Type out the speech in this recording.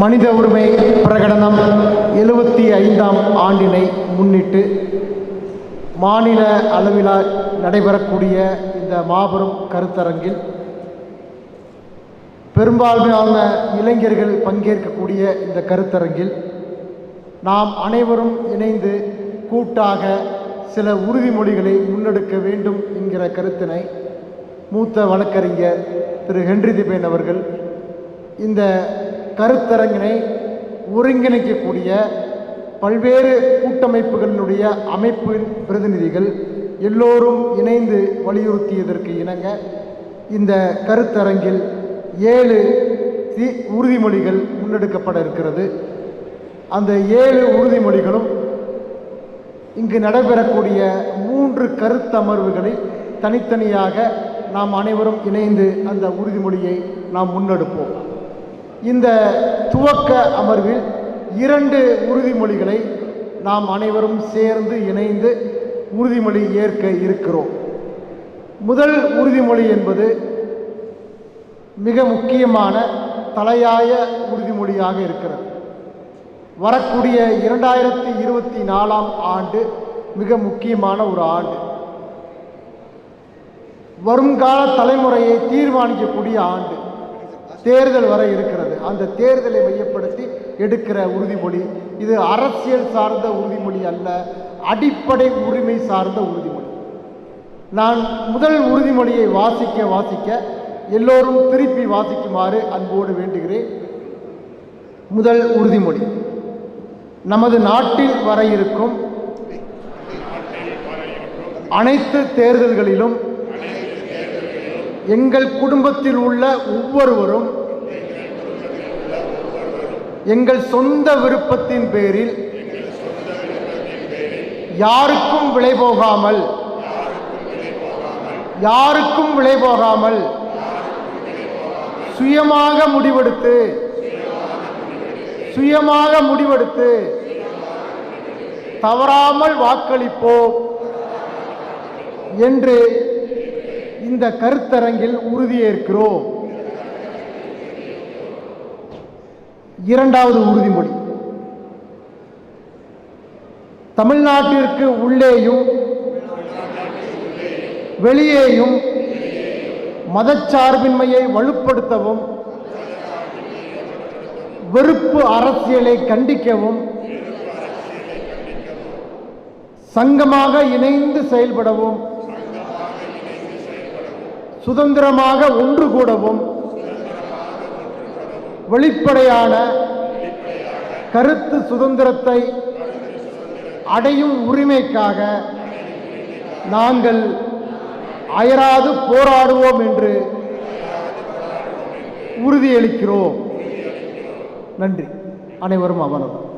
மனித உரிமை பிரகடனம் எழுபத்தி ஐந்தாம் ஆண்டினை முன்னிட்டு மாநில அளவில் நடைபெறக்கூடிய இந்த மாபெரும் கருத்தரங்கில் பெரும்பான்மையான இளைஞர்கள் பங்கேற்கக்கூடிய இந்த கருத்தரங்கில் நாம் அனைவரும் இணைந்து கூட்டாக சில உறுதிமொழிகளை முன்னெடுக்க வேண்டும் என்கிற கருத்தினை மூத்த வழக்கறிஞர் திரு. ஹென்றி திபேன் அவர்கள் இந்த கருத்தரங்கினை ஒருங்கிணைக்கக்கூடிய பல்வேறு கூட்டமைப்புகளினுடைய அமைப்பின் பிரதிநிதிகள் எல்லோரும் இணைந்து வலியுறுத்தியதற்கு இணங்க இந்த கருத்தரங்கில் ஏழு தி உறுதிமொழிகள் முன்னெடுக்கப்பட இருக்கிறது. அந்த ஏழு உறுதிமொழிகளும் இங்கு நடைபெறக்கூடிய மூன்று கருத்தமர்வுகளில் தனித்தனியாக நாம் அனைவரும் இணைந்து அந்த உறுதிமொழியை நாம் முன்னெடுப்போம். இந்த துவக்க அமர்வில் இரண்டு உறுதிமொழிகளை நாம் அனைவரும் சேர்ந்து இணைந்து உறுதிமொழி ஏற்க இருக்கிறோம். முதல் உறுதிமொழி என்பது மிக முக்கியமான தலையாய உறுதிமொழியாக இருக்கிறது. வரக்கூடிய இரண்டாயிரத்தி இருபத்தி நாலாம் ஆண்டு மிக முக்கியமான ஒரு ஆண்டு. வருங்கால தலைமுறையை தீர்மானிக்கக்கூடிய ஆண்டு. தேர்தல் வர இருக்கிறது. அந்த தேர்தலை மையப்படுத்தி எடுக்கிற உறுதிமொழி. இது அரசியல் சார்ந்த உறுதிமொழி அல்ல அடிப்படை உரிமை சார்ந்த உறுதிமொழி. நான் முதல் உறுதிமொழியை வாசிக்க வாசிக்க எல்லோரும் திருப்பி வாசிக்குமாறு அன்போடு வேண்டுகிறேன். முதல் உறுதிமொழி. நமது நாட்டில் வர இருக்கும் அனைத்து தேர்தல்களிலும் எங்கள் குடும்பத்தில் உள்ள ஒவ்வொருவரும் எங்கள் சொந்த விருப்பத்தின் பேரில் யாருக்கும் விலை போகாமல் யாருக்கும் விலை போகாமல் சுயமாக முடிவெடுத்து சுயமாக முடிவெடுத்து தவறாமல் வாக்களிப்போம் என்று இந்த கருத்தரங்கில் உறுதியேற்கிறோம். இரண்டாவது உறுதிமொழி. தமிழ்நாட்டிற்கு உள்ளேயும் வெளியேயும் மதச்சார்பின்மையை வலுப்படுத்தவும் வெறுப்பு அரசியலை கண்டிக்கவும் சங்கமாக இணைந்து செயல்படவும் சுதந்திரமாக ஒன்று கூடவும் வெளிப்படையான கருத்து சுதந்திரத்தை அடையும் உரிமைக்காக நாங்கள் அயராது போராடுவோம் என்று உறுதியளிக்கிறோம். நன்றி. அனைவரும் அவனவர்